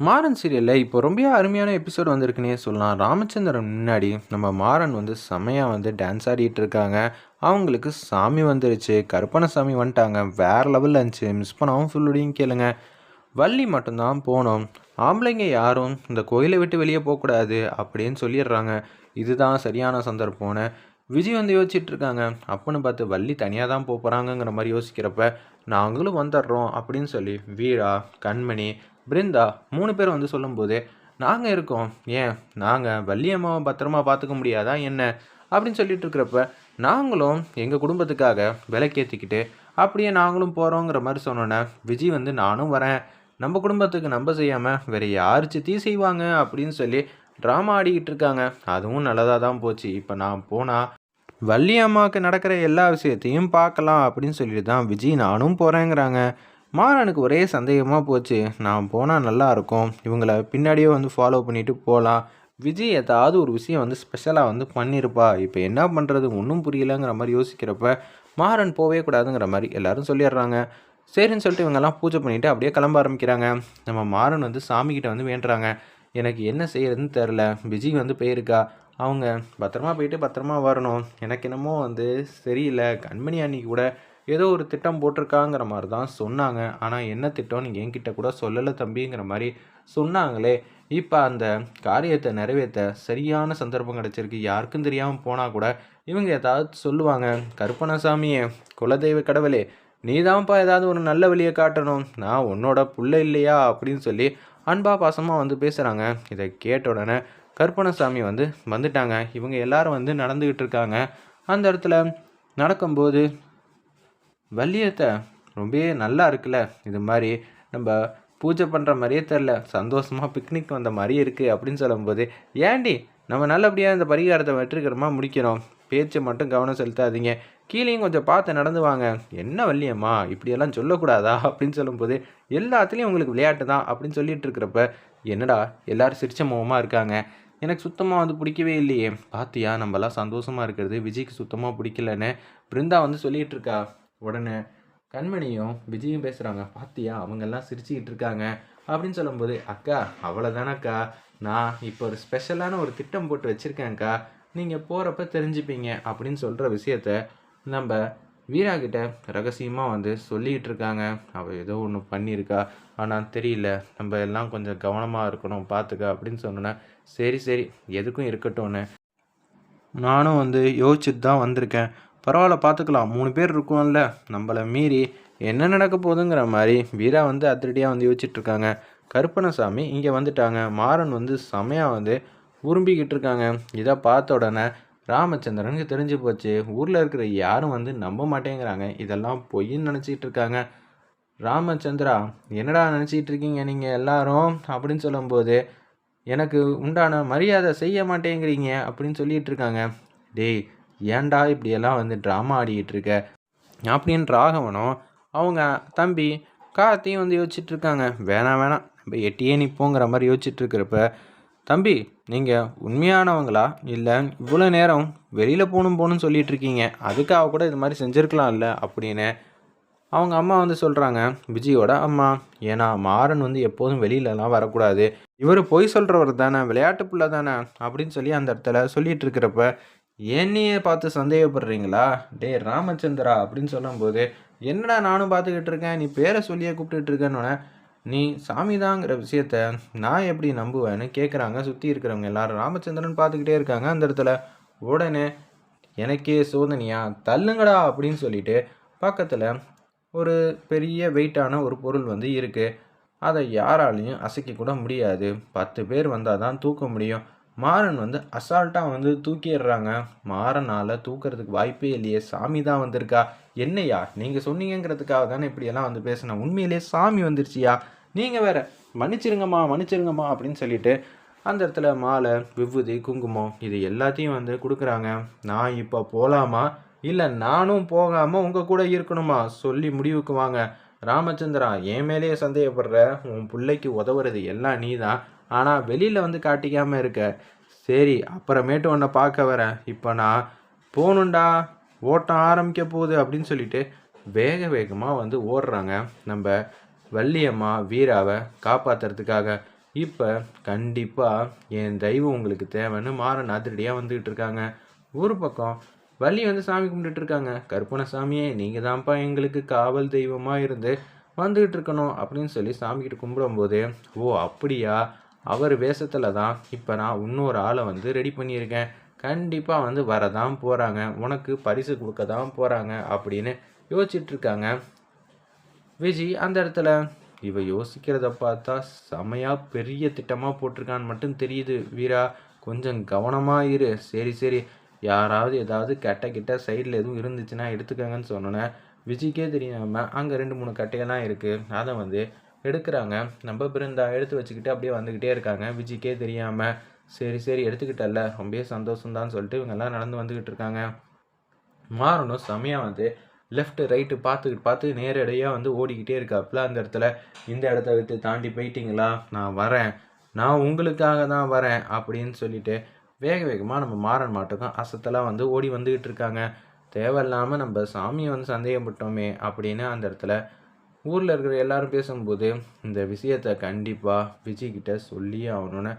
மாறன் சீரியலில் இப்போ ரொம்ப அருமையான எபிசோட் வந்திருக்குன்னே சொல்லலாம். ராமச்சந்திரன் முன்னாடி நம்ம மாறன் வந்து செமையாக வந்து டான்ஸ் ஆடிட்டு இருக்காங்க. அவங்களுக்கு சாமி வந்துருச்சு. கருப்பண சாமி வந்துட்டாங்க. வேறு லெவலில் இருந்துச்சு. மிஸ் பண்ணாமல் ஃபுல்லுடையும் கேளுங்க. வள்ளி மட்டும்தான் போனோம். ஆம்பளைங்க யாரும் இந்த கோயிலை விட்டு வெளியே போகக்கூடாது அப்படின்னு சொல்லிடுறாங்க. இதுதான் சரியான சந்தர்ப்பம்னு விஜய் வந்து யோசிச்சுட்டு இருக்காங்க. அப்புன்னு பார்த்து வள்ளி தனியாக தான் போக போகிறாங்கங்கிற மாதிரி யோசிக்கிறப்ப நாங்களும் வந்துடுறோம் அப்படின்னு சொல்லி வீரா கண்மணி பிருந்தா மூணு பேர் வந்து சொல்லும்போது நாங்கள் இருக்கோம். ஏன்? நாங்கள் வள்ளியம்மாவை பத்திரமா பார்த்துக்க முடியாதா என்ன? அப்படின்னு சொல்லிட்டு இருக்கிறப்ப நாங்களும் எங்கள் குடும்பத்துக்காக விலைக்கேற்றிக்கிட்டு அப்படியே நாங்களும் போகிறோங்கிற மாதிரி சொன்னோன்னே விஜய் வந்து நானும் வரேன். நம்ம குடும்பத்துக்கு நம்ம செய்யாமல் வேறு யார் சித்தி செய்வாங்க? அப்படின்னு சொல்லி ட்ராமா ஆடிக்கிட்டு இருக்காங்க. அதுவும் நல்லதாக தான் போச்சு. இப்போ நான் போனால் வள்ளி அம்மாவுக்கு நடக்கிற எல்லா விஷயத்தையும் பார்க்கலாம் அப்படின்னு சொல்லிட்டு தான் விஜய் நானும் போகிறேங்கிறாங்க மாறனுக்கு ஒரே சந்தேகமாக போச்சு. நான் போனால் நல்லா இருக்கும். இவங்கள பின்னாடியே வந்து ஃபாலோ பண்ணிவிட்டு போகலாம் விஜய் ஏதாவது ஒரு விஷயம் வந்து ஸ்பெஷலாக வந்து பண்ணியிருப்பா இப்போ என்ன பண்ணுறது ஒன்றும் புரியலங்கிற மாதிரி யோசிக்கிறப்ப மாறன் போகவே கூடாதுங்கிற மாதிரி எல்லோரும் சொல்லிடுறாங்க. சரின்னு சொல்லிட்டு இவங்கெல்லாம் பூஜை பண்ணிவிட்டு அப்படியே கிளம்ப ஆரம்பிக்கிறாங்க. நம்ம மாறன் வந்து சாமிக்கிட்ட வந்து வேண்டுறாங்க. எனக்கு என்ன செய்யறதுன்னு தெரில விஜய் வந்து போயிருக்கா. அவங்க பத்திரமா போயிட்டு பத்திரமா வரணும். எனக்கு என்னமோ வந்து சரியில்லை. கண்மணி அன்னைக்கு கூட ஏதோ ஒரு திட்டம் போட்டிருக்காங்கிற மாதிரி தான் சொன்னாங்க. ஆனால் என்ன திட்டம்னு என்கிட்ட கூட சொல்லலை தம்பிங்கிற மாதிரி சொன்னாங்களே. இப்போ அந்த காரியத்தை நிறைவேற்ற சரியான சந்தர்ப்பம் கிடச்சிருக்கு. யாருக்கும் தெரியாமல் போனால் கூட இவங்க ஏதாவது சொல்லுவாங்க. கருப்பணசாமியே குலதெய்வ கடவுளே நீ தான்ப்பா ஏதாவது ஒரு நல்ல வழியை காட்டணும். நான் உன்னோட புள்ள இல்லையா? அப்படின்னு சொல்லி அன்பா பாசமாக வந்து பேசுகிறாங்க இதை கேட்ட உடனே கற்பணசாமி வந்து வந்துட்டாங்க. இவங்க எல்லாரும் வந்து நடந்துக்கிட்டு இருக்காங்க. அந்த இடத்துல நடக்கும்போது வள்ளியத்தை ரொம்பவே நல்லா இருக்குல்ல? இது மாதிரி நம்ம பூஜை பண்ணுற மாதிரியே தெரில சந்தோஷமாக பிக்னிக் வந்த மாதிரியே இருக்குது அப்படின்னு சொல்லும்போது ஏண்டி நம்ம நல்லபடியாக இந்த பரிகாரத்தை வெற்றிகரமாக முடிக்கிறோம். பேச்சு மட்டும் கவனம் செலுத்தாதீங்க. கீழேயும் கொஞ்சம் பார்த்து நடந்து வாங்க. என்ன வள்ளியம்மா இப்படியெல்லாம் சொல்லக்கூடாதா? அப்படின்னு சொல்லும்போது எல்லாத்துலேயும் உங்களுக்கு விளையாட்டு தான் அப்படின்னு சொல்லிட்டு இருக்கிறப்ப என்னடா எல்லோரும் சிரிச்ச முகமாக இருக்காங்க. எனக்கு சுத்தமாக வந்து பிடிக்கவே இல்லையே. பார்த்தியா நம்மலாம் சந்தோஷமாக இருக்கிறது. விஜய்க்கு சுத்தமாக பிடிக்கலன்னு பிருந்தா வந்து சொல்லிகிட்டு இருக்கா. உடனே கண்மணியும் விஜயும் பேசுகிறாங்க பாத்தியா? அவங்கெல்லாம் சிரிச்சுக்கிட்டு இருக்காங்க. அப்படின்னு சொல்லும்போது அக்கா அவ்வளோதானக்கா நான் இப்போ ஒரு ஸ்பெஷலான ஒரு திட்டம் போட்டு வச்சுருக்கேன்க்கா. நீங்கள் போகிறப்ப தெரிஞ்சுப்பீங்க. அப்படின்னு சொல்கிற விஷயத்த நம்ம வீரா கிட்ட ரகசியமாக வந்து சொல்லிகிட்டு இருக்காங்க. அவள் ஏதோ ஒன்று பண்ணியிருக்கா. ஆனால் தெரியல. நம்ம எல்லாம் கொஞ்சம் கவனமாக இருக்கணும். பார்த்துக்க அப்படின்னு சொன்னோன்னே சரி சரி. எதுக்கும் இருக்கட்டும்னு. நானும் வந்து யோசிச்சுட்டு தான் வந்திருக்கேன். பரவாயில்ல பார்த்துக்கலாம் மூணு பேர் இருக்கோம்ல. நம்மளை மீறி என்ன நடக்க போகுதுங்கிற மாதிரி வீரா வந்து அதிரடியாக வந்து யோசிச்சுட்ருக்காங்க. கருப்பணசாமி இங்கே வந்துட்டாங்க. மாறன் வந்து செமையாக வந்து உரும்பிக்கிட்டு இருக்காங்க இதை பார்த்த உடனே ராமச்சந்திரனுக்கு தெரிஞ்சு போச்சு. ஊரில் இருக்கிற யாரும் வந்து நம்ப மாட்டேங்கிறாங்க. இதெல்லாம் பொய்ன்னு நினச்சிக்கிட்டு இருக்காங்க ராமச்சந்திரா என்னடா நினச்சிக்கிட்டு இருக்கீங்க நீங்கள் எல்லாரும்? அப்படின்னு சொல்லும்போது எனக்கு உண்டான மரியாதை செய்ய மாட்டேங்கிறீங்க அப்படின்னு சொல்லிகிட்டு இருக்காங்க டேய் ஏன்டா இப்படியெல்லாம் வந்து ட்ராமா ஆடிக்கிட்டு இருக்க? அப்படின்னு ராகவனும் அவங்க தம்பி கார்த்தியும் வந்து யோசிச்சுட்டு இருக்காங்க வேணாம் வேணாம். நம்ம எட்டியே நிற்போங்கிற மாதிரி யோசிச்சுட்டு இருக்கிறப்ப தம்பி நீங்கள் உண்மையானவங்களா? இல்லை இவ்வளோ நேரம் வெளியில் போகணும் போகணும்னு சொல்லிட்டு இருக்கீங்க அதுக்காக கூட இது மாதிரி செஞ்சுருக்கலாம்ல? அப்படின்னு அவங்க அம்மா வந்து சொல்கிறாங்க விஜயோட அம்மா. ஏன்னா மாறன் வந்து எப்போதும் வெளியிலலாம் வரக்கூடாது. இவர் பொய் சொல்கிறவர் தானே விளையாட்டு பிள்ளை தானே? அப்படின்னு சொல்லி அந்த இடத்துல சொல்லிகிட்டு இருக்கிறப்ப என்னையே பார்த்து சந்தேகப்படுறீங்களா? டே ராமச்சந்திரா அப்படின்னு சொல்லும்போது என்னடா நானும் பார்த்துக்கிட்டு இருக்கேன் நீ பேரை சொல்லியே கூப்பிட்டுட்டு இருக்கேன்னு நீ சாமிதாங்கிற விஷயத்த நான் எப்படி நம்புவேன்னு கேட்குறாங்க சுற்றி இருக்கிறவங்க எல்லாரும். ராமச்சந்திரன் பார்த்துக்கிட்டே இருக்காங்க அந்த இடத்துல. உடனே எனக்கே சோதனையா? தள்ளுங்கடா அப்படின்னு சொல்லிட்டு பக்கத்தில் ஒரு பெரிய வெயிட்டான ஒரு பொருள் வந்து இருக்குது அதை யாராலையும் அசைக்க கூட முடியாது. பத்து பேர் வந்தால் தான் தூக்க முடியும். மாறன் வந்து அசால்ட்டாக வந்து தூக்கிடுறாங்க. மாறனால் தூக்கிறதுக்கு வாய்ப்பே இல்லையே. சாமி தான் வந்திருக்கா. என்னையா? நீங்கள் சொன்னீங்கிறதுக்காக தானே இப்படியெல்லாம் வந்து பேசினேன் உண்மையிலே சாமி வந்துருச்சியா? நீங்கள் வேற மன்னிச்சிருங்கம்மா மன்னிச்சிருங்கம்மா அப்படின்னு சொல்லிட்டு அந்த இடத்துல மாலை விபூதி குங்குமம் இது எல்லாத்தையும் வந்து கொடுக்குறாங்க. நான் இப்போ போகலாமா இல்லை நானும் போகாமல் உங்கள் கூட இருக்கணுமா? சொல்லி முடிவுக்கு வாங்க. ராமச்சந்திரா என் மேலேயே சந்தேகப்படுற. உன் பிள்ளைக்கு உதவுறது எல்லாம் நீ தான் ஆனால் வெளியில் வந்து காட்டிக்காமல் இருக்க. சரி அப்புறமேட்டு உன்னை பார்க்க வரேன். இப்போ நான் போகணுண்டா ஓட்டம் ஆரம்பிக்க போகுது அப்படின்னு சொல்லிட்டு வேக வேகமாக வந்து ஓடுறாங்க. நம்ம வள்ளியம்மா வீராவை காப்பாற்றுறதுக்காக இப்போ கண்டிப்பாக என் தெய்வம் உங்களுக்கு தேவைன்னு மாறன் அதிரடியாக வந்துக்கிட்டு இருக்காங்க. ஒரு பக்கம் வள்ளி வந்து சாமி கும்பிட்டுட்டு இருக்காங்க. கருப்பண சாமியே நீங்கள் தான்ப்பா எங்களுக்கு காவல் தெய்வமாக இருந்து வந்துக்கிட்டு இருக்கணும் அப்படின்னு சொல்லி சாமிக்கிட்ட கும்பிடும்போது ஓ அப்படியா? அவர் வேஷத்தில் தான் இப்போ நான் இன்னொரு ஆளை வந்து ரெடி பண்ணியிருக்கேன். கண்டிப்பாக வந்து வரதான் போகிறாங்க உனக்கு பரிசு கொடுக்க தான் போகிறாங்க அப்படின்னு யோசிச்சிட்ருக்காங்க. விஜி அந்த இடத்துல இவ யோசிக்கிறத பார்த்தா செமையாக பெரிய திட்டமாக போட்டிருக்கான்னு மட்டும் தெரியுது. வீரா கொஞ்சம் கவனமாக இரு. சரி சரி. யாராவது ஏதாவது கெட்ட கிட்ட சைடில் எதுவும் இருந்துச்சுன்னா எடுத்துக்கங்கன்னு சொன்னோன்னே விஜய்க்கே தெரியாமல் அங்கே ரெண்டு மூணு கட்டையெல்லாம் இருக்குது அதை வந்து எடுக்கிறாங்க. நம்ம பிருந்தா எடுத்து வச்சுக்கிட்டு அப்படியே வந்துக்கிட்டே இருக்காங்க. விஜய்க்கே தெரியாமல் சரி சரி எடுத்துக்கிட்டல்ல. ரொம்பவே சந்தோஷம்தான் சொல்லிட்டு இவங்கெல்லாம் நடந்து வந்துக்கிட்டு இருக்காங்க. மாறணும் செமையாக வந்து லெஃப்ட் ரைட்டு பார்த்துக்கிட்டு பார்த்து நேரடியாக வந்து ஓடிக்கிட்டே இருக்காப்புல அந்த இடத்துல. இந்த இடத்த விட்டு தாண்டி போயிட்டீங்களா? நான் வரேன். நான் உங்களுக்காக தான் வரேன் அப்படின்னு சொல்லிட்டு வேக வேகமாக நம்ம மாறன் மாட்டுக்கும் அசத்தெல்லாம் வந்து ஓடி வந்துக்கிட்டு இருக்காங்க. தேவையில்லாமல் நம்ம சாமியை வந்து சந்தேகப்பட்டோமே அப்படின்னு அந்த இடத்துல ஊரில் இருக்கிற எல்லாரும் பேசும்போது இந்த விஷயத்தை கண்டிப்பாக விஜய்கிட்ட சொல்லியே ஆகணும்னு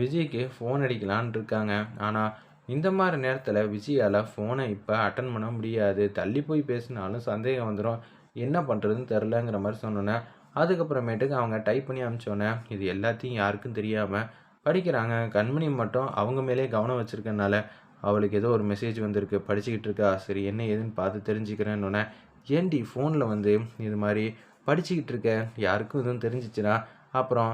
விஜய்க்கு ஃபோன் அடிக்கலான் இருக்காங்க. ஆனால் இந்த மாதிரி நேரத்தில் விஜயால் ஃபோனை இப்போ அட்டன் பண்ண முடியாது. தள்ளி போய் பேசினாலும் சந்தேகம் வந்துடும் என்ன பண்ணுறதுன்னு தெரிலங்கிற மாதிரி சொன்னோன்னே அதுக்கப்புறமேட்டுக்கு அவங்க டைப் பண்ணி அனுப்பிச்சோன்னே இது எல்லாத்தையும் யாருக்கும் தெரியாமல் படிக்கிறாங்க. கண்மணி மட்டும் அவங்க மேலே கவனம் வச்சுருக்கனால அவளுக்கு ஏதோ ஒரு மெசேஜ் வந்திருக்கு. படிச்சுக்கிட்டு இருக்கா. சரி என்ன ஏதுன்னு பார்த்து தெரிஞ்சுக்கிறேன்னொன்னே ஏன்டி ஃபோனில் வந்து இது மாதிரி படிச்சுக்கிட்டு இருக்க? யாருக்கும் எதுவும் தெரிஞ்சிச்சுன்னா அப்புறம்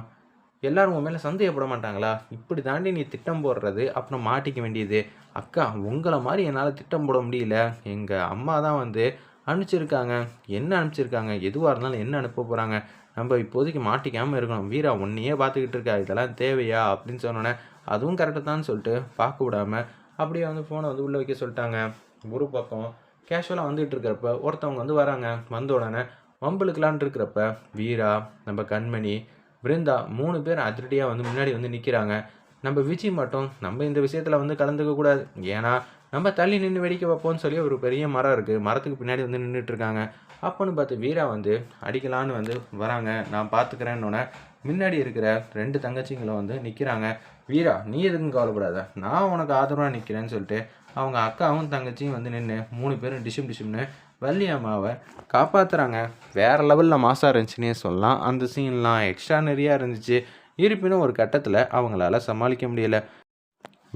எல்லாரும் உன் மேலே சந்தேகப்பட மாட்டாங்களா? இப்படி தாண்டி நீ திட்டம் போடுறது அப்புறம் மாட்டிக்க வேண்டியது. அக்கா உங்களை மாதிரி என்னால் திட்டம் போட முடியல. எங்கள் அம்மா தான் வந்து அனுப்பிச்சிருக்காங்க. என்ன அனுப்பிச்சிருக்காங்க? எதுவாக இருந்தாலும் என்ன அனுப்ப போகிறாங்க நம்ம இப்போதைக்கு மாட்டிக்காமல் இருக்கணும். வீரா உன்னையே பார்த்துக்கிட்டு இருக்கா. இதெல்லாம் தேவையா? அப்படின்னு சொன்னோன்னே அதுவும் கரெக்டாக தான் சொல்லிட்டு பார்க்க விடாமல் அப்படியே வந்து ஃபோனை வந்து உள்ளே வைக்க சொல்லிட்டாங்க. ஒரு பக்கம் கேஷுவலாக வந்துகிட்டு இருக்கிறப்ப ஒருத்தவங்க வந்து வராங்க. வந்த உடனே வம்பளுக்கலான் இருக்கிறப்ப வீரா நம்ம கண்மணி பிருந்தா மூணு பேர் அதிரடியாக வந்து முன்னாடி வந்து நிற்கிறாங்க நம்ம விஜய் மட்டும் நம்ம இந்த விஷயத்தில் வந்து கலந்துக்க கூடாது ஏன்னா நம்ம தள்ளி நின்று வெடிக்க வைப்போம்னு சொல்லி ஒரு பெரிய மரம் இருக்குது மரத்துக்கு பின்னாடி வந்து நின்றுட்டுருக்காங்க அப்போன்னு பார்த்து வீரா வந்து அடிக்கலான்னு வந்து வராங்க. நான் பார்த்துக்கிறேன்னொன்னே முன்னாடி இருக்கிற ரெண்டு தங்கச்சிங்களும் வந்து நிற்கிறாங்க வீரா நீ எதுக்கும் கவலைப்படாத. நான் உனக்கு ஆதரவாக நிற்கிறேன்னு சொல்லிட்டு அவங்க அக்காவும் தங்கச்சியும் வந்து நின்று மூணு பேரும் டிஷும் டிஷும்னு வள்ளி அம்மாவை காப்பாற்றுறாங்க வேறு லெவலில் மாசாக இருந்துச்சுன்னே சொல்லலாம். அந்த சீன்லாம் எக்ஸ்ட்ரானரியாக இருந்துச்சு. இருப்பினும் ஒரு கட்டத்தில் அவங்களால சமாளிக்க முடியல.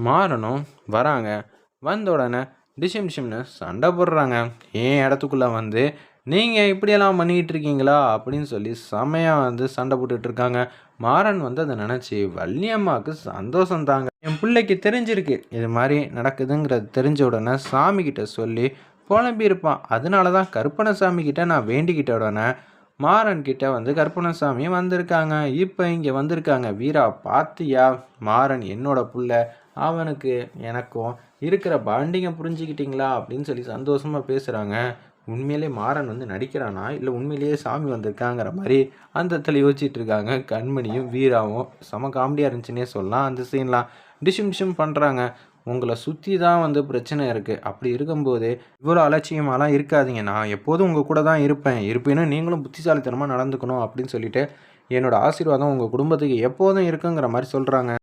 மாறணும் வராங்க. வந்த உடனே டிசிம் டிசிம்னு சண்டை போடுறாங்க. ஏன் இடத்துக்குள்ளே வந்து நீங்கள் இப்படியெல்லாம் பண்ணிக்கிட்டு இருக்கீங்களா? அப்படின்னு சொல்லி செமையாக வந்து சண்டை போட்டுட்டு இருக்காங்க. மாறன் வந்து அதை நினச்சி வள்ளியம்மாவுக்கு சந்தோஷம் தாங்க. என் பிள்ளைக்கு தெரிஞ்சிருக்கு. இது மாதிரி நடக்குதுங்கிறது தெரிஞ்ச உடனே சாமிக்கிட்ட சொல்லி புலம்பியிருப்பான் அதனால தான் கற்பனை கிட்ட நான் வேண்டிக்கிட்ட உடனே மாறன் கிட்ட வந்து கருப்பணசாமி வந்திருக்காங்க. இப்போ இங்கே வந்திருக்காங்க. வீரா பார்த்தியா மாறன் என்னோட புள்ள அவனுக்கு எனக்கும் இருக்கிற பாண்டிங்கை புரிஞ்சுக்கிட்டீங்களா? அப்படின்னு சொல்லி சந்தோஷமாக பேசுகிறாங்க உண்மையிலே மாறன் வந்து நடிக்கிறானா? இல்லை உண்மையிலேயே சாமி வந்திருக்காங்கிற மாதிரி அந்த இடத்துல யோசிச்சுட்டு இருக்காங்க. கண்மணியும் வீராவும். செம காமெடியாக இருந்துச்சுன்னே சொல்லலாம். அந்த சீன்லாம் டிஷும் டிஷும் பண்ணுறாங்க உங்களை சுற்றி தான் வந்து பிரச்சனை இருக்குது அப்படி இருக்கும்போது இவ்வளோ அலட்சியமாலாம் இருக்காதீங்க. நான் எப்போதும் உங்கள் கூட தான் இருப்பேன். இருப்பேன்னு நீங்களும் புத்திசாலித்தனமாக நடந்துக்கணும் அப்படின்னு சொல்லிட்டு என்னோடய ஆசீர்வாதம் உங்கள் குடும்பத்துக்கு எப்போதும் இருக்குங்கிற மாதிரி சொல்கிறாங்க